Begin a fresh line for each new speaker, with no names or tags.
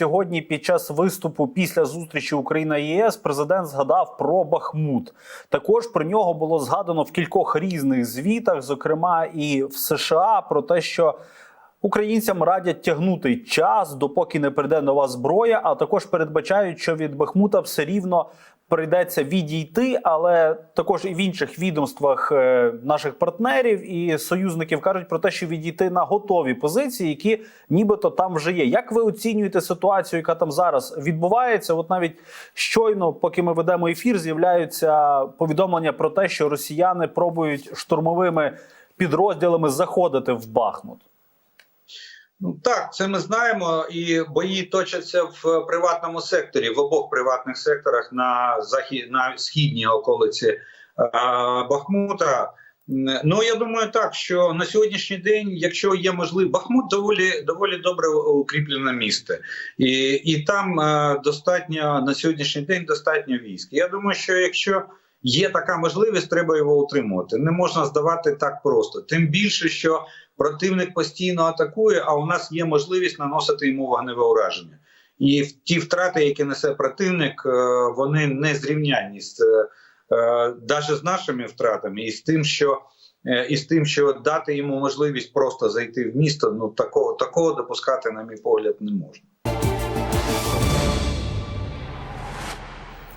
сьогодні, під час виступу після зустрічі Україна ЄС, президент згадав про Бахмут. Також про нього було згадано в кількох різних звітах, зокрема і в США, про те, що українцям радять тягнути час, допоки не прийде нова зброя. А також передбачають, що від Бахмута все рівно прийдеться відійти, але також і в інших відомствах е, наших партнерів і союзників кажуть про те, що відійти на готові позиції, які нібито там вже є. Як ви оцінюєте ситуацію, яка там зараз відбувається? От навіть щойно, поки ми ведемо ефір, з'являються повідомлення про те, що росіяни пробують штурмовими підрозділами заходити в Бахмут.
Ну так, це ми знаємо, і бої точаться в приватному секторі, в обох приватних секторах на захід на східній околиці е, Бахмута. Ну я думаю, так що на сьогоднішній день, якщо є можливість, Бахмут доволі доволі добре укріплене місто, і і там е, достатньо на сьогоднішній день достатньо військ. Я думаю, що якщо є така можливість, треба його утримувати. Не можна здавати так просто. Тим більше, що противник постійно атакує, а у нас є можливість наносити йому вогневе ураження. І ті втрати, які несе противник, е, вони не зрівнянні з навіть з нашими втратами, і з тим, що е, і з тим, що дати йому можливість просто зайти в місто, ну такого такого допускати, на мій погляд, не можна.